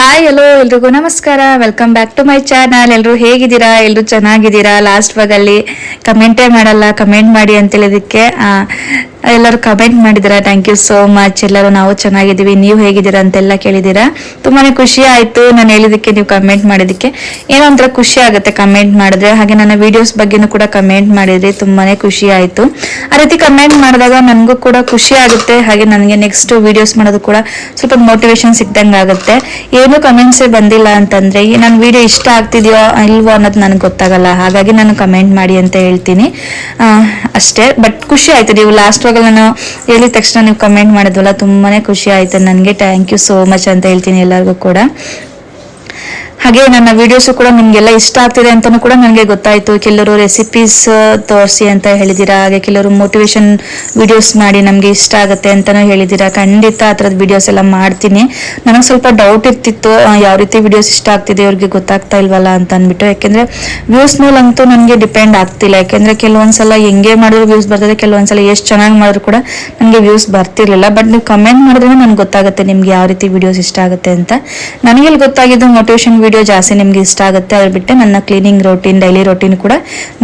Hi hello ಎಲ್ರಿಗೂ ನಮಸ್ಕಾರ. Welcome back to my channel ಎಲ್ಲರೂ ಹೇಗಿದ್ದೀರಾ? ಎಲ್ಲರೂ ಚೆನ್ನಾಗಿದ್ದೀರಾ? ಲಾಸ್ಟ್ ಅಲ್ಲಿ ಕಮೆಂಟೇ ಮಾಡಲ್ಲ. ಕಮೆಂಟ್ ಮಾಡಿ ಅಂತ ಹೇಳಿದಕ್ಕೆ ಆ, ಎಲ್ಲರೂ ಕಮೆಂಟ್ ಮಾಡಿದ್ದೀರಾ? ಥ್ಯಾಂಕ್ ಯು ಸೋ ಮಚ್ ಎಲ್ಲರೂ ನಾವು ಚೆನ್ನಾಗಿದ್ದೀವಿ. ನೀವು ಹೇಗಿದ್ದೀರಾ ಅಂತೆಲ್ಲ ಕೇಳಿದ್ದೀರಾ? ತುಂಬಾನೇ ಖುಷಿ ಆಯ್ತು ನಾನು ಹೇಳಿದಕ್ಕೆ ನೀವು ಕಮೆಂಟ್ ಮಾಡಿದ್ದಕ್ಕೆ. ಏನೋ ಒಂಥರ ಖುಷಿ ಆಗುತ್ತೆ ಕಮೆಂಟ್ ಮಾಡಿದ್ರೆ. ಹಾಗೆ ನನ್ನ ವಿಡಿಯೋಸ್ ಬಗ್ಗೆನೂ ಕೂಡ ಕಮೆಂಟ್ ಮಾಡಿದ್ರಿ ತುಂಬಾನೇ ಖುಷಿ ಆಯ್ತು. ಆ ರೀತಿ ಕಮೆಂಟ್ ಮಾಡಿದಾಗ ನನಗೂ ಕೂಡ ಖುಷಿ ಆಗುತ್ತೆ. ಹಾಗೆ ನನಗೆ ನೆಕ್ಸ್ಟ್ ವಿಡಿಯೋಸ್ ಮಾಡೋದು ಕೂಡ ಸ್ವಲ್ಪ ಮೋಟಿವೇಶನ್ ಸಿಕ್ದಂಗೆ ಆಗುತ್ತೆ. ಏನು ಕಮೆಂಟ್ಸೇ ಬಂದಿಲ್ಲ ಅಂತಂದ್ರೆ ನನ್ನ ವಿಡಿಯೋ ಇಷ್ಟ ಆಗ್ತಿದೆಯೋ ಇಲ್ವೋ ಅನ್ನೋದು ನನಗೆ ಗೊತ್ತಾಗಲ್ಲ. ಹಾಗಾಗಿ ನಾನು ಕಮೆಂಟ್ ಮಾಡಿ ಅಂತ ಹೇಳ್ತೀನಿ. ಅಷ್ಟೇ. ಬಟ್ ಖುಷಿ ಆಯ್ತು. ನೀವು ಲಾಸ್ಟ್ ನಾನು ಹೇಳಿದ ತಕ್ಷಣ ನೀವು ಕಮೆಂಟ್ ಮಾಡಿದ್ವಲ್ಲ ತುಂಬಾ ಖುಷಿ ಆಯ್ತು. ನನಗೆ ಥ್ಯಾಂಕ್ ಯು ಸೋ ಮಚ್ ಅಂತ ಹೇಳ್ತೀನಿ ಎಲ್ಲರಿಗೂ ಕೂಡ. ಹಾಗೆ ನನ್ನ ವಿಡಿಯೋಸು ಕೂಡ ನಿಮ್ಗೆಲ್ಲ ಇಷ್ಟ ಆಗ್ತಿದೆ ಅಂತಾನು ಕೂಡ ನನಗೆ ಗೊತ್ತಾಯ್ತು. ಕೆಲವರು ರೆಸಿಪೀಸ್ ತೋರಿಸಿ ಅಂತ ಹೇಳಿದ್ದೀರಾ ಹಾಗೆ ಕೆಲವರು ಮೋಟಿವೇಶನ್ ವಿಡಿಯೋಸ್ ಮಾಡಿ ನಮಗೆ ಇಷ್ಟ ಆಗುತ್ತೆ ಅಂತಾನು ಹೇಳಿದ್ದೀರಾ ಖಂಡಿತ ಆ ಥರದ ವಿಡಿಯೋಸ್ ಎಲ್ಲ ಮಾಡ್ತೀನಿ. ನನಗೆ ಸ್ವಲ್ಪ ಡೌಟ್ ಇರ್ತಿತ್ತು ಯಾವ ರೀತಿ ವಿಡಿಯೋಸ್ ಇಷ್ಟ ಆಗ್ತಿದೆ ಅವ್ರಿಗೆ ಗೊತ್ತಾಗ್ತಾ ಇಲ್ವಲ್ಲ ಅಂತ ಅಂದ್ಬಿಟ್ಟು. ಯಾಕೆಂದ್ರೆ ವ್ಯೂಸ್ ಮೇಲಂತೂ ನನಗೆ ಡಿಪೆಂಡ್ ಆಗ್ತಿಲ್ಲ. ಯಾಕೆಂದ್ರೆ ಕೆಲವೊಂದ್ಸಲ ಹೆಂಗೆ ಮಾಡಿದ್ರು ವ್ಯೂಸ್ ಬರ್ತದೆ, ಕೆಲವೊಂದ್ಸಲ ಎಷ್ಟು ಚೆನ್ನಾಗಿ ಮಾಡಿದ್ರು ಕೂಡ ನನಗೆ ವ್ಯೂಸ್ ಬರ್ತಿರ್ಲಿಲ್ಲ. ಬಟ್ ನೀವು ಕಮೆಂಟ್ ಮಾಡಿದ್ರೆ ನನಗೆ ಗೊತ್ತಾಗುತ್ತೆ ನಿಮ್ಗೆ ಯಾವ ರೀತಿ ವಿಡಿಯೋಸ್ ಇಷ್ಟ ಆಗುತ್ತೆ ಅಂತ. ನನಗೆ ಗೊತ್ತಾಗಿದ್ದು ಮೋಟಿವೇಶನ್ ವಿಡಿಯೋ ಜಾಸ್ತಿ ನಿಮ್ಗೆ ಇಷ್ಟ ಆಗುತ್ತೆ ಅದು ಬಿಟ್ಟೆ ನನ್ನ ಕ್ಲೀನಿಂಗ್ ರೊಟೀನ್ ಡೈಲಿ ರೊಟೀನ್ ಕೂಡ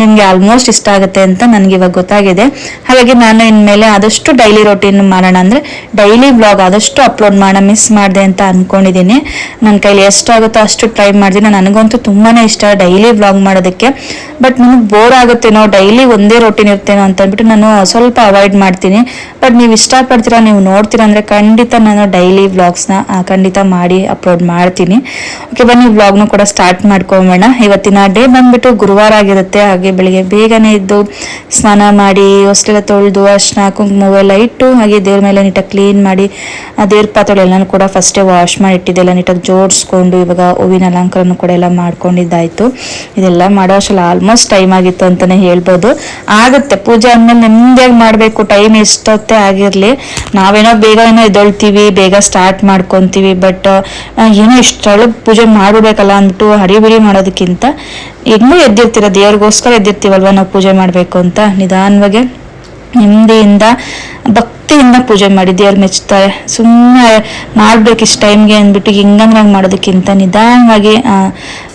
ನಿಮ್ಗೆ ಆಲ್ಮೋಸ್ಟ್ ಇಷ್ಟ ಆಗುತ್ತೆ ಅಂತ ನನಗೆ ಇವಾಗ ಗೊತ್ತಾಗಿದೆ. ಹಾಗಾಗಿ ನಾನು ಇನ್ಮೇಲೆ ಆದಷ್ಟು ಡೈಲಿ ರೊಟೀನ್ ಮಾಡೋಣ ಅಂದ್ರೆ ಡೈಲಿ ಬ್ಲಾಗ್ ಆದಷ್ಟು ಅಪ್ಲೋಡ್ ಮಾಡೋಣ ಮಿಸ್ ಮಾಡಿದೆ ಅಂತ ಅನ್ಕೊಂಡಿದ್ದೀನಿ. ನನ್ನ ಕೈಲಿ ಎಷ್ಟಾಗುತ್ತೋ ಅಷ್ಟು ಟ್ರೈ ಮಾಡಿದ್ದೀನಿ ನನಗಂತೂ ತುಂಬಾನೇ ಇಷ್ಟ ಡೈಲಿ ಬ್ಲಾಗ್ ಮಾಡೋದಕ್ಕೆ. ಬಟ್ ನನಗೆ ಬೋರ್ ಆಗುತ್ತೇನೋ ಡೈಲಿ ಒಂದೇ ರೊಟೀನ್ ಇರ್ತೇನೋ ಅಂತ ಅಂದ್ಬಿಟ್ಟು ನಾನು ಸ್ವಲ್ಪ ಅವಾಯ್ಡ್ ಮಾಡ್ತೀನಿ. ಬಟ್ ನೀವು ಇಷ್ಟಪಡ್ತೀರಾ, ನೀವು ನೋಡ್ತೀರಾ ಅಂದ್ರೆ ಖಂಡಿತ ನಾನು ಡೈಲಿ ವ್ಲಾಗ್ಸ್ನ ಖಂಡಿತ ಮಾಡಿ ಅಪ್ಲೋಡ್ ಮಾಡ್ತೀನಿ. ಓಕೆ ಬನ್ನಿ ವ್ಲಾಗ್ನು ಕೂಡ ಸ್ಟಾರ್ಟ್ ಮಾಡ್ಕೊಂಬೋಣ ಇವತ್ತಿನ ಡೇ ಬಂದ್ಬಿಟ್ಟು ಗುರುವಾರ ಆಗಿರುತ್ತೆ. ಹಾಗೆ ಬೆಳಿಗ್ಗೆ ಬೇಗನೆ ಇದ್ದು ಸ್ನಾನ ಮಾಡಿ ಹೊಸ್ಟೆಲ್ಲ ತೊಳೆದು ಅರ್ಶನ ಕುಂಕುಮ ಎಲ್ಲ ಇಟ್ಟು ಹಾಗೆ ದೇವ್ರ ಮೇಲೆ ನೀಟಾಗಿ ಕ್ಲೀನ್ ಮಾಡಿ ದೇವ್ರ ಪಾತ್ರೆ ಎಲ್ಲನೂ ಕೂಡ ಫಸ್ಟೇ ವಾಶ್ ಮಾಡಿ ಇಟ್ಟಿದ್ದೆಲ್ಲ ನೀಟಾಗಿ ಜೋಡಿಸ್ಕೊಂಡು ಇವಾಗ ಹೂವಿನ ಅಲಂಕಾರನೂ ಕೂಡ ಎಲ್ಲ ಮಾಡ್ಕೊಂಡಿದ್ದಾಯ್ತು. ಇದೆಲ್ಲ ಮಾಡೋ ಅಷ್ಟಲ್ಲ ಆಲ್ಮೋಸ್ಟ್ ಟೈಮ್ ಆಗಿತ್ತು ಅಂತಾನೆ ಹೇಳ್ಬೋದು. ಆಗುತ್ತೆ, ಪೂಜೆ ಆದ್ಮೇಲೆ ನೆಮ್ಮದಿಯಾಗಿ ಮಾಡಬೇಕು ಟೈಮ್ ಎಷ್ಟೊತ್ತೇ ಆಗಿರಲಿ. ನಾವೇನೋ ಬೇಗ ಏನೋ ಎದ್ದೊಳ್ತೀವಿ, ಬೇಗ ಸ್ಟಾರ್ಟ್ ಮಾಡ್ಕೊತೀವಿ ಬಟ್ ಏನೋ ಇಷ್ಟೊಳಗೆ ಪೂಜೆ ಮಾಡ್ಬಿಡ್ಬೇಕಲ್ಲ ಅಂದ್ಬಿಟ್ಟು ಹರಿಬಿರಿ ಮಾಡೋದಕ್ಕಿಂತ ಇನ್ನೂ ಎದ್ದಿರ್ತೀರ, ದೇವ್ರಿಗೋಸ್ಕರ ಎದ್ದಿರ್ತೀವಲ್ವ ನಾವು ಪೂಜೆ ಮಾಡಬೇಕು ಅಂತ? ನಿಧಾನವಾಗಿ ನೆಮ್ಮದಿಯಿಂದ, ಭಕ್ತಿಯಿಂದ ಪೂಜೆ ಮಾಡಿ, ದೇವ್ರ ಮೆಚ್ತಾರೆ ಸುಮ್ಮನೆ ಮಾಡ್ಬೇಕು ಇಷ್ಟು ಟೈಮ್ಗೆ ಅಂದ್ಬಿಟ್ಟು ಹಿಂಗಂಗ್ರಂಗೆ ಮಾಡೋದಕ್ಕಿಂತ ನಿಧಾನವಾಗಿ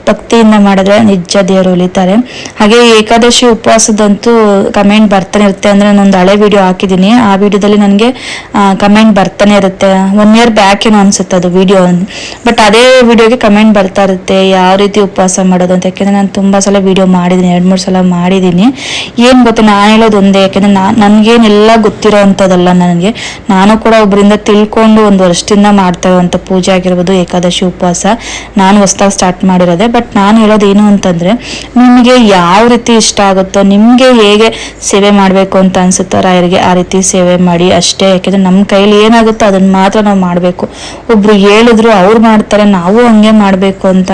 ಭಕ್ತಿಯಿಂದ ಮಾಡಿದ್ರೆ ನಿಜ ದೇವರು ಉಳಿತಾರೆ. ಹಾಗೆ ಏಕಾದಶಿ ಉಪವಾಸದಂತೂ ಕಮೆಂಟ್ ಬರ್ತಾನೆ ಇರುತ್ತೆ. ಅಂದ್ರೆ ನಾನೊಂದು ಹಳೆ ವಿಡಿಯೋ ಹಾಕಿದ್ದೀನಿ. ಆ ವಿಡಿಯೋದಲ್ಲಿ ನನಗೆ ಕಮೆಂಟ್ ಬರ್ತಾನೆ ಇರುತ್ತೆ. ಒನ್ ಇಯರ್ ಬ್ಯಾಕ್ ಏನೋ ಅನ್ಸುತ್ತೆ ಅದು ವಿಡಿಯೋ ಬಟ್ ಅದೇ ವಿಡಿಯೋಗೆ ಕಮೆಂಟ್ ಬರ್ತಾ ಇರುತ್ತೆ. ಯಾವ ರೀತಿ ಉಪವಾಸ ಮಾಡೋದು ಅಂತ. ಯಾಕೆಂದ್ರೆ ನಾನು ತುಂಬಾ ಸಲ ವಿಡಿಯೋ ಮಾಡಿದ್ದೀನಿ. ಎರಡು ಮೂರು ಸಲ ಮಾಡಿದ್ದೀನಿ. ಏನ್ ಗೊತ್ತಾ, ನಾನು ಹೇಳೋದು ಒಂದೇ. ಯಾಕೆಂದ್ರೆ ನಾ, ನನಗೇನೆಲ್ಲ ಗೊತ್ತಿರೋ ನನಗೆ. ನಾನು ಕೂಡ ಒಬ್ಬರಿಂದ ತಿಳ್ಕೊಂಡು ಒಂದು ವರ್ಷದಿಂದ ಮಾಡ್ತಾ ಇರುವಂಥ ಪೂಜೆ ಆಗಿರ್ಬೋದು ಏಕಾದಶಿ ಉಪವಾಸ. ನಾನು ಹೊಸ್ದಾಗಿ ಸ್ಟಾರ್ಟ್ ಮಾಡಿರೋದೆ. ಬಟ್ ನಾನು ಹೇಳೋದು ಏನು ಅಂತಂದ್ರೆ, ನಿಮಗೆ ಯಾವ ರೀತಿ ಇಷ್ಟ ಆಗುತ್ತೋ, ನಿಮಗೆ ಹೇಗೆ ಸೇವೆ ಮಾಡಬೇಕು ಅಂತ ಅನ್ಸುತ್ತೋ ರಾಯರಿಗೆ ಆ ರೀತಿ ಸೇವೆ ಮಾಡಿ ಅಷ್ಟೇ. ಯಾಕೆಂದರೆ ನಮ್ಮ ಕೈಲಿ ಏನಾಗುತ್ತೋ ಅದನ್ನ ಮಾತ್ರ ನಾವು ಮಾಡಬೇಕು. ಒಬ್ಬರು ಹೇಳಿದ್ರು ಅವ್ರು ಮಾಡ್ತಾರೆ, ನಾವು ಹಂಗೆ ಮಾಡಬೇಕು ಅಂತ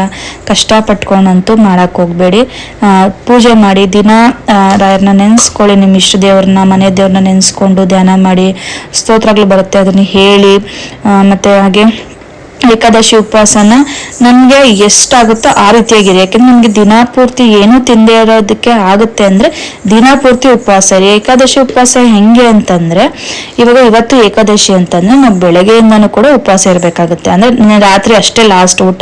ಕಷ್ಟಪಟ್ಕೊಂಡಂತೂ ಮಾಡಕ್ ಹೋಗಬೇಡಿ. ಪೂಜೆ ಮಾಡಿ ದಿನ ರಾಯರನ್ನ ನೆನೆಸ್ಕೊಳ್ಳಿ ನಿಮ್ಮ ಇಷ್ಟ ದೇವ್ರನ್ನ, ಮನೆ ದೇವ್ರನ್ನ ನೆನೆಸ್ಕೊಂಡು ಧ್ಯಾನ ಮಾಡಿ, ಸ್ತೋತ್ರಗಳು ಬರುತ್ತೆ, ಅದನ್ನ ಹೇಳಿ ಮತ್ತೆ ಹಾಗೆ ಏಕಾದಶಿ ಉಪವಾಸನ ನಮಗೆ ಎಷ್ಟಾಗುತ್ತೋ ಆ ರೀತಿಯಾಗಿರಿ ಯಾಕಂದ್ರೆ ನಮಗೆ ದಿನ ಪೂರ್ತಿ ಏನು ತಿಂದೇ ಇರೋದಕ್ಕೆ ಆಗುತ್ತೆ ಅಂದ್ರೆ ದಿನ ಪೂರ್ತಿ ಉಪವಾಸ ಏಕಾದಶಿ ಉಪವಾಸ ಹೆಂಗೆ ಅಂತಂದ್ರೆ, ಇವಾಗ ಇವತ್ತು ಏಕಾದಶಿ ಅಂತಂದರೆ ನಾವು ಬೆಳಗ್ಗೆಯಿಂದನೂ ಕೂಡ ಉಪವಾಸ ಇರಬೇಕಾಗುತ್ತೆ. ಅಂದ್ರೆ ರಾತ್ರಿ ಅಷ್ಟೇ ಲಾಸ್ಟ್ ಊಟ,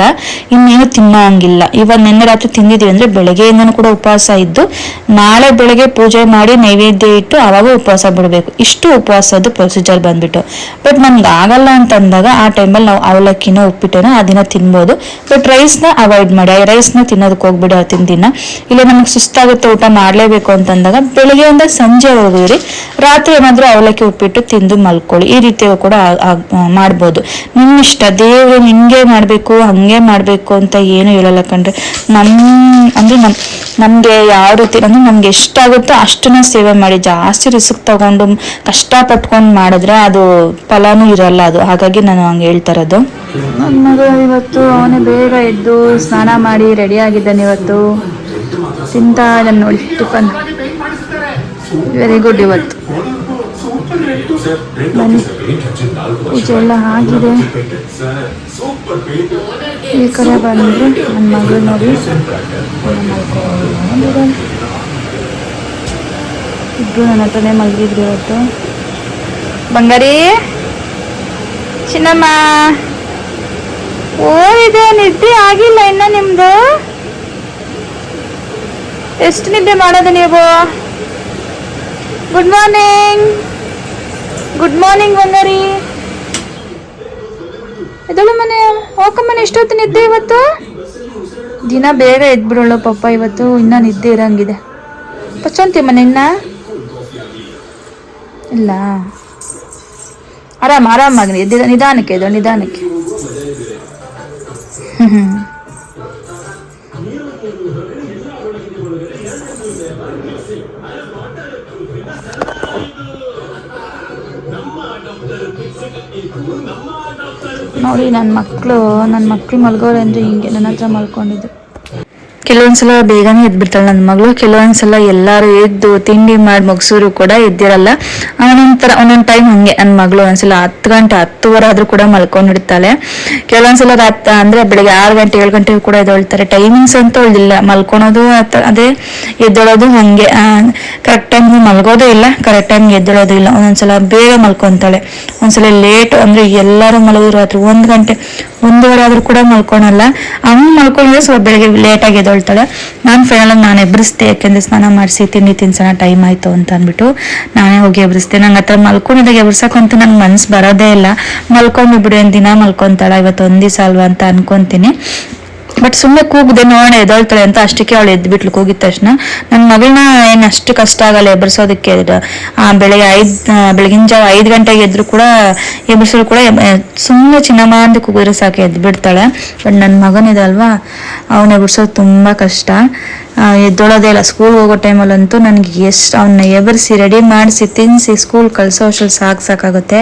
ಇನ್ನೇನು ತಿನ್ನೋ ಹಂಗಿಲ್ಲ ಇವಾಗ ನಿನ್ನೆ ರಾತ್ರಿ ತಿಂದಿದ್ದೀವಿ ಅಂದ್ರೆ ಬೆಳಗ್ಗೆಯಿಂದನೂ ಕೂಡ ಉಪವಾಸ ಇದ್ದು, ನಾಳೆ ಬೆಳಗ್ಗೆ ಪೂಜೆ ಮಾಡಿ ನೈವೇದ್ಯ ಇಟ್ಟು ಅವಾಗ ಉಪವಾಸ ಬಿಡಬೇಕು. ಇಷ್ಟು ಉಪವಾಸದ ಪ್ರೊಸೀಜರ್ ಬಂದ್ಬಿಟ್ಟು. ಬಟ್ ನಮ್ಗೆ ಆಗಲ್ಲ ಅಂತಂದಾಗ ಆ ಟೈಮಲ್ಲಿ ನಾವು ಉಪ್ಪಿಟ್ಟನ, ಆ ದಿನ ತಿನ್ಬೋದು. ಬಟ್ ರೈಸ್ನ ಅವಾಯ್ಡ್ ಮಾಡಿ. ಆ ರೈಸ್ನ ತಿನ್ನೋದಕ್ಕೆ ಹೋಗ್ಬಿಡಿ ಅವತ್ತಿನ ದಿನ. ಇಲ್ಲ, ನಮಗೆ ಸುಸ್ತಾಗುತ್ತೆ ಊಟ ಮಾಡಲೇಬೇಕು ಅಂತಂದಾಗ ಬೆಳಗ್ಗೆಯಿಂದ ಸಂಜೆ ಹೋಗಿರಿ ರಾತ್ರಿ ಏನಾದರೂ ಅವಲಕ್ಕಿ ಉಪ್ಪಿಟ್ಟು ತಿಂದು ಮಲ್ಕೊಳ್ಳಿ. ಈ ರೀತಿ ಕೂಡ ಆ- ಆ- ಮಾಡ್ಬೋದು. ನಿಮ್ಮ ಇಷ್ಟ ದೇವರು ನಿಮಗೆ ಮಾಡಬೇಕು, ಹಂಗೆ ಮಾಡಬೇಕು ಅಂತ ಏನು ಹೇಳಲ್ಲ ಕಣ್ರಿ. ನಮ್ಮ ಅಂದ್ರೆ ನಮ್ಮ ನಮಗೆ ಯಾವ ರೀತಿ, ಅಂದರೆ ನಮ್ಗೆ ಎಷ್ಟಾಗುತ್ತೋ ಅಷ್ಟನ್ನ ಸೇವೆ ಮಾಡಿ. ಜಾಸ್ತಿ ರಿಸ್ಕ್ ತಗೊಂಡು ಕಷ್ಟ ಪಟ್ಕೊಂಡು ಮಾಡಿದ್ರೆ ಅದು ಫಲಾನು ಇರಲ್ಲ ಅದು. ಹಾಗಾಗಿ ನಾನು ಹಂಗೆ ಹೇಳ್ತಾ ಇರೋದು. ನನ್ನ ಮಗ ಇವತ್ತು ಅವನೇ ಬೇಗ ಎದ್ದು ಸ್ನಾನ ಮಾಡಿ ರೆಡಿ ಆಗಿದ್ದಾನೆ ಇವತ್ತು. ತಿಂತಾ ನನ್ನ ನೋಡಿ, ಟಿಫನ್. ವೆರಿ ಗುಡ್ ಇವತ್ತು. ಬನ್ನಿ. ಪೂಜೆ ಎಲ್ಲ ಆಗಿದೆ. ಈ ಕಡೆ ಬಂದರೆ ನನ್ನ ಮಗಳು ನೋಡಿ. ಇಬ್ಬರು ನನ್ನ ಹತ್ರನೇ ಮಲಗಿದ್ರು ಇವತ್ತು. ಬಂಗಾರಿ. ಚಿನ್ನಮ್ಮ. ಓ, ಇದೆ ನಿದ್ದೆ ಆಗಿಲ್ಲ ಇನ್ನ ನಿಮ್ದು? ಎಷ್ಟು ನಿದ್ದೆ ಮಾಡೋದು ನೀವು? ಗುಡ್ ಮಾರ್ನಿಂಗ್ ಗುಡ್ ಮಾರ್ನಿಂಗ್ ಬಂದರಿ ಎದಳು ಮನೆ? ಹೋಗಮ್ಮನೆ ಎಷ್ಟೊತ್ತು ನಿದ್ದೆ ಇವತ್ತು? ದಿನ ಬೇಗ ಎದ್ಬಿಡೋಳು ಪಪ್ಪ ಇವತ್ತು, ಇನ್ನ ನಿದ್ದೆ ಇರಂಗಿದೆ. ಪಚ್ಚಂತಿ ಮನೆ ಇನ್ನ? ಇಲ್ಲ. ಆರಾಮ, ಆರಾಮಾಗಿ ನಿದ್ದೆ ನಿಧಾನಕ್ಕೆ ಇದು ನಿಧಾನಕ್ಕೆ. ನೋಡಿ ನನ್ನ ಮಕ್ಕಳು ನನ್ನ ಮಕ್ಕಳು ಮಲ್ಗೋರೆ ಅಂದ್ರೆ ಹಿಂಗೆ ನನ್ನ ಹತ್ರ ಮಲ್ಕೊಂಡಿದ್ದು. ಕೆಲವೊಂದ್ಸಲ ಬೇಗನೆ ಎದ್ಬಿಡ್ತಾಳೆ ನನ್ನ ಮಗಳು. ಕೆಲವೊಂದ್ಸಲ ಎಲ್ಲರೂ ಎದ್ದು ತಿಂಡಿ ಮಾಡಿ ಮುಗಿಸೋರು ಕೂಡ ಎದ್ದಿರಲ್ಲ. ಆನಂತರ ಒಂದೊಂದು ಟೈಮ್ ಹಂಗೆ ನನ್ನ ಮಗಳು ಒಂದ್ಸಲ ಹತ್ತು ಗಂಟೆ, ಹತ್ತುವರೆ ಆದ್ರೂ ಕೂಡ ಮಲ್ಕೊಂಡಿರ್ತಾಳೆ ಕೆಲವೊಂದ್ಸಲ ರಾತ್ ಅಂದ್ರೆ ಬೆಳಿಗ್ಗೆ ಆರು ಗಂಟೆ, ಏಳು ಗಂಟೆ ಕೂಡ ಎದ್ದೊಳ್ತಾರೆ. ಟೈಮಿಂಗ್ಸ್ ಅಂತ ಉಳಿದಿಲ್ಲ. ಮಲ್ಕೊಳೋದು ಅದೇ ಎದ್ದೇಳೋದು ಹಂಗೆ. ಕರೆಕ್ಟ್ ಟೈಮ್ಗೆ ಮಲ್ಗೋದೇ ಇಲ್ಲ. ಕರೆಕ್ಟ್ ಟೈಮ್ ಎದ್ದೊಳೋದು ಇಲ್ಲ. ಒಂದೊಂದ್ಸಲ ಬೇಗ ಮಲ್ಕೊಂತಾಳೆ. ಒಂದ್ಸಲ ಲೇಟ್ ಅಂದ್ರೆ ಎಲ್ಲರೂ ಮಲಗಿದ್ರು ರಾತ್ರಿ ಒಂದು ಗಂಟೆ ಒಂದೂವರೆ ಆದ್ರೂ ಕೂಡ ಮಲ್ಕೊಳಲ್ಲ. ಅವ್ ಮಲ್ಕೊಂಡ್ರೆ ಸ್ವಲ್ಪ ಬೆಳಿಗ್ಗೆ ಲೇಟಾಗಿ ಎದ್ದೊಳ್ತಾಳೆ. ನಾನು ಫೈನಲ್ ನಾನು ಎಬ್ರಿಸ್ದೆ, ಯಾಕೆಂದ್ರೆ ಸ್ನಾನ ಮಾಡಿಸಿ ತಿಂಡಿ ತಿನ್ಸೋಣ ಟೈಮ್ ಆಯ್ತು ಅಂತ ಅಂದ್ಬಿಟ್ಟು ನಾನೇ ಹೋಗಿ ಎಬ್ರಿಸ್ದೆ. ನಂಗೆ ಹತ್ರ ಮಲ್ಕೊಂಡಿದ್ದಾಗ ಎಬ್ರಿಸಕ್ಕಂತ ನಂಗೆ ಮನ್ಸು ಬರೋದೇ ಇಲ್ಲ. ಮಲ್ಕೊಂಡು ಬಿಡು ಏನ್ ದಿನ ಮಲ್ಕೊಂತಾಳ ಇವತ್ತು ಒಂದು ದಿವಸ ಅಲ್ವಾ ಅಂತ ಅನ್ಕೊಂತೀನಿ. ಬಟ್ ಸುಮ್ಮನೆ ಕೂಗಿದೆ ನೋಡೋಣ ಎದಳ್ತಾಳೆ ಅಂತ ಅಷ್ಟಕ್ಕೆ ಅವಳು ಎದ್ಬಿಟ್ಲು ಕೂಗಿದ ತಕ್ಷಣ. ನನ್ನ ಮಗಳನ್ನ ಏನು ಅಷ್ಟು ಕಷ್ಟ ಆಗಲ್ಲ ಎಬ್ಬರಿಸೋದಕ್ಕೆ ಬೆಳಗ್ಗೆ ಐದು ಬೆಳಗಿನ ಜಾವ ಐದು ಗಂಟೆಗೆ ಎದ್ರು ಕೂಡ ಎಬ್ಬರಿಸೋರು ಕೂಡ ಸುಮ್ಮನೆ ಚಿನ್ನಮ್ಮ ಅಂತ ಕೂಗಿದ್ರೆ ಸಾಕು ಎದ್ದು ಬಿಡ್ತಾಳೆ ಬಟ್ ನನ್ನ ಮಗನಿದಲ್ವಾ ಅವನ ಎಬ್ಬರಿಸೋದು ತುಂಬಾ ಕಷ್ಟ. ಎದ್ದೊಳೋದೇ ಇಲ್ಲ. ಸ್ಕೂಲ್ ಹೋಗೋ ಟೈಮಲ್ಲಂತೂ ನನಗೆ ಎಷ್ಟು ಅವನ್ನ ಎಬರಿಸಿ ರೆಡಿ ಮಾಡಿಸಿ ತಿನ್ನಿಸಿ ಸ್ಕೂಲ್ ಕಳಿಸೋ ಅಷ್ಟ್ರಲ್ಲಿ ಸಾಕು ಸಾಕಾಗುತ್ತೆ.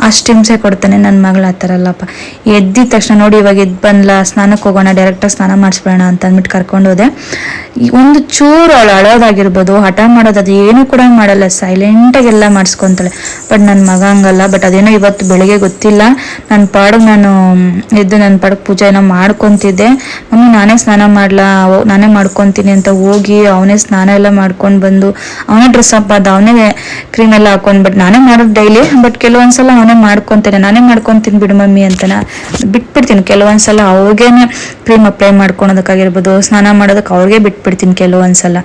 ಅಷ್ಟು ಹಿಂಸೆ ಕೊಡ್ತಾನೆ ನನ್ನ ಮಗಳು ಆ ಥರ ಅಲ್ಲಪ್ಪ. ಎದ್ದಿದ ತಕ್ಷಣ ನೋಡಿ ಇವಾಗ ಎದ್ದು ಬಂದ್ಲ, ಸ್ನಾನಕ್ಕೆ ಹೋಗೋಣ ಡೈರೆಕ್ಟಾಗಿ ಸ್ನಾನ ಮಾಡಿಸ್ಬೇಡ ಅಂತ ಅಂದ್ಬಿಟ್ಟು ಕರ್ಕೊಂಡು ಹೋದೆ. ಒಂದು ಚೂರು ಅವಳು ಅಳೋದಾಗಿರ್ಬೋದು, ಹಠ ಮಾಡೋದು ಅದು ಏನೂ ಕೂಡ ಮಾಡಲ್ಲ. ಸೈಲೆಂಟಾಗಿ ಎಲ್ಲ ಮಾಡಿಸ್ಕೊಂತಾಳೆ. ಬಟ್ ನನ್ನ ಮಗ ಹಂಗಲ್ಲ. ಬಟ್ ಅದೇನೋ ಇವತ್ತು ಬೆಳಗ್ಗೆ ಗೊತ್ತಿಲ್ಲ. ನನ್ನ ಪಾಡಿಗೆ ನಾನು ಎದ್ದು ನನ್ನ ಪಾಡಗೆ ಪೂಜೆ ಏನೋ ಮಾಡ್ಕೊತಿದ್ದೆ. ಮಮ್ಮಿ, ನಾನೇ ಸ್ನಾನ ಮಾಡ್ಲಾ? ಅವ್- ನಾನೇ ಮಾಡ್ಕೊತೀನಿ. ಅಂತ ಹೋಗಿ ಅವನೇ ಸ್ನಾನ ಎಲ್ಲ ಮಾಡ್ಕೊಂಡು ಬಂದು ಅವನೇ ಡ್ರೆಸ್ ಅಪ್ ಆದ, ಅವನೇ ಕ್ರೀಮ್ ಎಲ್ಲ ಹಾಕೊಂಡು ಬಟ್ ನಾನೇ ಮಾಡೋದು ಡೈಲಿ ಬಟ್ ಕೆಲವೊಂದ್ಸಲ ಅವನೇ ಮಾಡ್ಕೊಂತೇನೆ. ನಾನೇ ಮಾಡ್ಕೊತೀನಿ ಬಿಡು ಮಮ್ಮಿ ಅಂತ ನಾ ಬಿಟ್ಬಿಡ್ತೀನಿ. ಕೆಲವೊಂದ್ಸಲ ಅವ್ರಿಗೇನೆ ಕ್ರೀಮ್ ಅಪ್ಲೈ ಮಾಡ್ಕೊಳೋದಕ್ಕಾಗಿರ್ಬೋದು, ಸ್ನಾನ ಮಾಡೋದಕ್ಕೆ ಅವ್ರಿಗೆ ಬಿಟ್ಬಿಡ್ತೀನಿ ಕೆಲವೊಂದ್ಸಲ.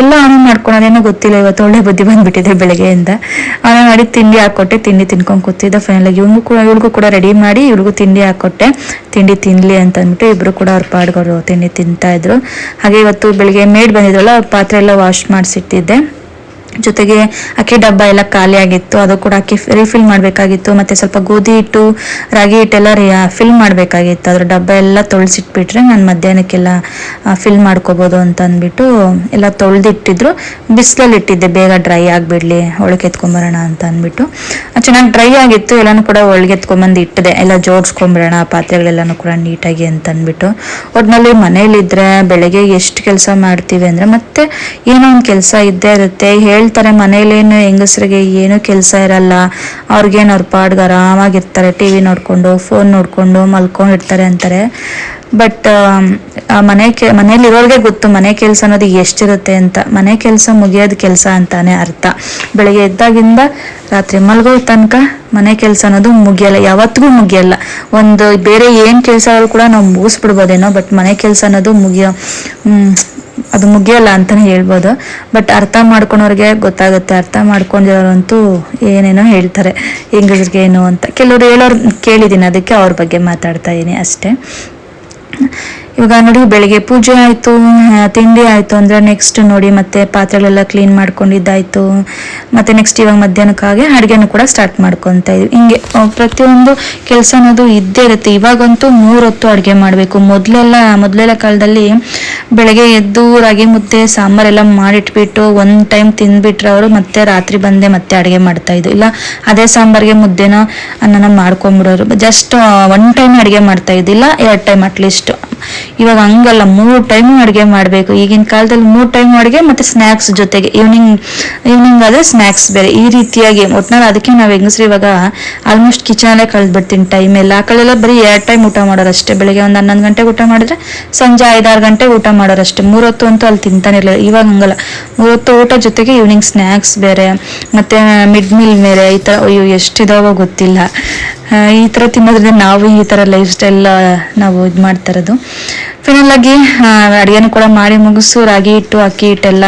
ಎಲ್ಲ ಅವನೇ ಮಾಡ್ಕೊಳೋದೇನೋ ಗೊತ್ತಿಲ್ಲ, ಇವತ್ತು ಒಳ್ಳೆ ಬುದ್ಧಿ ಬಂದ್ಬಿಟ್ಟಿದೆ ಬೆಳಗ್ಗೆಯಿಂದ. ಅವನೇ ಮಾಡಿ ತಿಂಡಿ ಹಾಕೊಟ್ಟೆ, ತಿಂಡಿ ತಿನ್ಕೊಂಡು ಕೂತಿದ್ದ ಫೈನಲ್ ಆಗಿ ಇವ್ನಿಗೂ ಕೂಡ ಇವ್ರಿಗೂ ಕೂಡ ರೆಡಿ ಮಾಡಿ ಇವ್ರಿಗೂ ತಿಂಡಿ ಹಾಕೊಟ್ಟೆ. ತಿಂಡಿ ತಿನ್ಲಿ ಅಂತ ಅಂದ್ಬಿಟ್ಟು ಇಬ್ರು ಕೂಡ ಅವ್ರ ಪಾಡ್ಗಳು ತಿಂಡಿ ತಿಂತಾ ಇದ್ರು. ಹಾಗೆ ಇವತ್ತು ಬೆಳಿಗ್ಗೆ ಮೇಡ್ ಬಂದಿದ್ರಲ್ಲ ಪಾತ್ರೆ ಎಲ್ಲ ವಾಶ್ ಮಾಡಿಸಿಟ್ಟಿದ್ದೆ. ಜೊತೆಗೆ ಅಕ್ಕಿ ಡಬ್ಬ ಎಲ್ಲ ಖಾಲಿ ಆಗಿತ್ತು, ಅದು ಕೂಡ ಅಕ್ಕಿ ರೀಫಿಲ್ ಮಾಡಬೇಕಾಗಿತ್ತು, ಮತ್ತೆ ಸ್ವಲ್ಪ ಗೋಧಿ ಹಿಟ್ಟು, ರಾಗಿ ಹಿಟ್ಟೆಲ್ಲ ಫಿಲ್ ಮಾಡಬೇಕಾಗಿತ್ತು. ಅದ್ರ ಡಬ್ಬ ಎಲ್ಲ ತೊಳ್ಸಿಟ್ಬಿಟ್ರೆ ನಾನು ಮಧ್ಯಾಹ್ನಕ್ಕೆಲ್ಲ ಫಿಲ್ ಮಾಡ್ಕೋಬೋದು ಅಂತ ಅಂದ್ಬಿಟ್ಟು ಎಲ್ಲ ತೊಳೆದಿಟ್ಟಿದ್ರು. ಬಿಸಿಲಲ್ಲಿ ಇಟ್ಟಿದ್ದೆ, ಬೇಗ ಡ್ರೈ ಆಗಿಬಿಡ್ಲಿ ಒಳಗೆ ಎತ್ಕೊಂಬರೋಣ ಅಂತ ಅಂದ್ಬಿಟ್ಟು. ಚೆನ್ನಾಗಿ ಡ್ರೈ ಆಗಿತ್ತು, ಎಲ್ಲನೂ ಕೂಡ ಒಳಗೆ ಎತ್ಕೊಂಬಂದು ಇಟ್ಟಿದೆ. ಎಲ್ಲ ಜೋಡಿಸ್ಕೊಂಬಿಡೋಣ ಪಾತ್ರೆಗಳೆಲ್ಲನೂ ಕೂಡ ನೀಟಾಗಿ ಅಂತ ಅಂದ್ಬಿಟ್ಟು. ಒಟ್ನಲ್ಲಿ ಮನೇಲಿದ್ರೆ ಬೆಳಗ್ಗೆ ಎಷ್ಟು ಕೆಲಸ ಮಾಡ್ತೀವಿ ಅಂದರೆ ಮತ್ತೆ ಏನೋ ಒಂದು ಕೆಲಸ ಇದ್ದೇ ಇರುತ್ತೆ. ಹೇಳ್ತಾರೆ, ಮನೇಲೇನು ಹೆಂಗಸರಿಗೆ ಏನು ಕೆಲಸ ಇರಲ್ಲ. ಅವ್ರಿಗೇನು ಅವ್ರ ಪಾಡ್ಗೆ ಆರಾಮಾಗಿರ್ತಾರೆ. ಟಿ ವಿ ನೋಡಿಕೊಂಡು, ಫೋನ್ ನೋಡಿಕೊಂಡು ಮಲ್ಕೊಂಡಿರ್ತಾರೆ ಅಂತಾರೆ. ಬಟ್ ಮನೆ ಕೆ ಮನೇಲಿರೋರಿಗೆ ಗೊತ್ತು ಮನೆ ಕೆಲಸ ಅನ್ನೋದು ಎಷ್ಟಿರುತ್ತೆ ಅಂತ. ಮನೆ ಕೆಲಸ ಮುಗಿಯೋದು ಕೆಲಸ ಅಂತಾನೆ ಅರ್ಥ. ಬೆಳಗ್ಗೆ ಎದ್ದಾಗಿಂದ ರಾತ್ರಿ ಮಲ್ಗೋ ತನಕ ಮನೆ ಕೆಲಸ ಅನ್ನೋದು ಮುಗಿಯಲ್ಲ. ಯಾವತ್ತಿಗೂ ಮುಗಿಯಲ್ಲ. ಒಂದು ಬೇರೆ ಏನು ಕೆಲಸ ಕೂಡ ನಾವು ಮುಗಿಸ್ಬಿಡ್ಬೋದೇನೋ, ಬಟ್ ಮನೆ ಕೆಲಸ ಅನ್ನೋದು ಮುಗಿಯೋ ಅದು ಮುಗಿಯಲ್ಲ ಅಂತಾನೆ ಹೇಳ್ಬೋದು. ಬಟ್ ಅರ್ಥ ಮಾಡ್ಕೊಳೋರಿಗೆ ಗೊತ್ತಾಗುತ್ತೆ. ಅರ್ಥ ಮಾಡ್ಕೊಂಡಿರೋರಂತೂ ಏನೇನೋ ಹೇಳ್ತಾರೆ. ಹೆಂಗಸ್ರಿಗೆ ಏನು ಅಂತ. ಕೆಲವರು ಹೇಳೋರು ಕೇಳಿದ್ದೀನಿ, ಅದಕ್ಕೆ ಅವ್ರ ಬಗ್ಗೆ ಮಾತಾಡ್ತಾ ಇದ್ದೀನಿ ಅಷ್ಟೇ. ಇವಾಗ ನೋಡಿ, ಬೆಳಿಗ್ಗೆ ಪೂಜೆ ಆಯಿತು ತಿಂಡಿ ಆಯಿತು ಅಂದರೆ ನೆಕ್ಸ್ಟ್ ನೋಡಿ ಮತ್ತೆ ಪಾತ್ರೆಗಳೆಲ್ಲ ಕ್ಲೀನ್ ಮಾಡ್ಕೊಂಡಿದ್ದಾಯಿತು. ಮತ್ತೆ ನೆಕ್ಸ್ಟ್ ಇವಾಗ ಮಧ್ಯಾಹ್ನಕ್ಕಾಗಿ ಅಡುಗೆನೂ ಕೂಡ ಸ್ಟಾರ್ಟ್ ಮಾಡ್ಕೊತಾ ಇದ್ವಿ. ಹಿಂಗೆ ಪ್ರತಿಯೊಂದು ಕೆಲಸ ಅನ್ನೋದು ಇದ್ದೇ ಇರುತ್ತೆ. ಇವಾಗಂತೂ ಮೂರೊತ್ತು ಅಡುಗೆ ಮಾಡಬೇಕು. ಮೊದಲೆಲ್ಲ ಮೊದಲೆಲ್ಲ ಕಾಲದಲ್ಲಿ ಬೆಳಗ್ಗೆ ಎದ್ದು ರಾಗಿ ಮುದ್ದೆ, ಸಾಂಬಾರೆಲ್ಲ ಮಾಡಿಟ್ಬಿಟ್ಟು ಒಂದು ಟೈಮ್ ತಿಂದ್ಬಿಟ್ರೆ ಅವರು ಮತ್ತೆ ರಾತ್ರಿ ಬಂದೆ ಮತ್ತೆ ಅಡುಗೆ ಮಾಡ್ತಾ ಇದ್ರು. ಇಲ್ಲ, ಅದೇ ಸಾಂಬಾರಿಗೆ ಮುದ್ದೆನ ಅನ್ನನ ಮಾಡ್ಕೊಂಬಿಡೋರು. ಜಸ್ಟ್ ಒನ್ ಟೈಮ್ ಅಡುಗೆ ಮಾಡ್ತಾ ಇದ್ದಿಲ್ಲ, ಎರಡು ಟೈಮ್ ಅಟ್ಲೀಸ್ಟ್ ಇವಾಗ ಹಂಗಲ್ಲ, ಮೂರು ಟೈಮ್ ಅಡುಗೆ ಮಾಡಬೇಕು. ಈಗಿನ ಕಾಲದಲ್ಲಿ ಮೂರು ಟೈಮ್ ಅಡುಗೆ ಮತ್ತೆ ಸ್ನ್ಯಾಕ್ಸ್ ಜೊತೆಗೆ. ಈವ್ನಿಂಗ್ ಈವ್ನಿಂಗ್ ಆದ್ರೆ ಸ್ನ್ಯಾಕ್ಸ್ ಬೇರೆ. ಈ ರೀತಿಯಾಗಿ ಒಟ್ನಲ್ಲಿ ಅದಕ್ಕೆ ನಾವು ಹೆಂಗಸ್ರು ಇವಾಗ ಆಲ್ಮೋಸ್ಟ್ ಕಿಚನಲ್ಲೇ ಕಳೆದ್ಬಿಡ್ತೀನಿ ಟೈಮ್ ಎಲ್ಲ. ಆ ಕಡೆಲ್ಲ ಬರೀ ಎರಡು ಟೈಮ್ ಊಟ ಮಾಡೋರು ಅಷ್ಟೇ. ಬೆಳಿಗ್ಗೆ ಒಂದು ಹನ್ನೊಂದು ಗಂಟೆಗೆ ಊಟ ಮಾಡಿದ್ರೆ ಸಂಜೆ ಐದಾರು ಗಂಟೆ ಊಟ ಮಾಡೋರು ಅಷ್ಟೇ. ಮೂರೊತ್ತು ಅಂತೂ ಅಲ್ಲಿ ತಿಂತಾನೆ ಇರಲಿಲ್ಲ. ಇವಾಗ ಹಂಗಲ್ಲ. ಮೂರೊತ್ತು ಊಟ ಜೊತೆಗೆ ಈವ್ನಿಂಗ್ ಸ್ನ್ಯಾಕ್ಸ್ ಬೇರೆ. ಮತ್ತೆ ಮಿಡ್ ಮೀಲ್ ಬೇರೆ. ಈ ಥರ ಅಯ್ಯೋ, ಎಷ್ಟಿದಾವೋ ಗೊತ್ತಿಲ್ಲ. ಈ ಥರ ತಿನ್ನೋದ್ರಿಂದ ನಾವು ಈ ಥರ ಲೈಫ್ ಸ್ಟೈಲ್ ನಾವು ಇದು ಮಾಡ್ತಾ ಇರೋದು. ಫೈನಲ್ ಆಗಿ ಅಡುಗೆನೂ ಕೂಡ ಮಾಡಿ ಮುಗಿಸು, ರಾಗಿ ಹಿಟ್ಟು ಅಕ್ಕಿ ಹಿಟ್ಟೆಲ್ಲ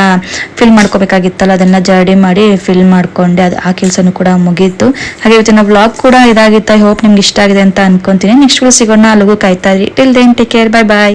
ಫಿಲ್ ಮಾಡ್ಕೋಬೇಕಾಗಿತ್ತಲ್ಲ, ಅದನ್ನ ಜರ್ಡಿ ಮಾಡಿ ಫಿಲ್ ಮಾಡ್ಕೊಂಡೆ, ಅದು ಆ ಕೆಲಸನೂ ಕೂಡ ಮುಗೀತು. ಹಾಗೆ ಇವತ್ತಿನ ಬ್ಲಾಗ್ ಕೂಡ ಇದಾಗಿತ್ತು ಐ ಹೋಪ್ ನಿಮ್ಗೆ ಇಷ್ಟ ಆಗಿದೆ ಅಂತ ಅನ್ಕೊಂತೀನಿ. ನೆಕ್ಸ್ಟ್ ಸಿಗೋಣ ಅಲ್ಲಿಗೂ ಕಾಯ್ತಾ ಇರಿ. Till then take care bye bye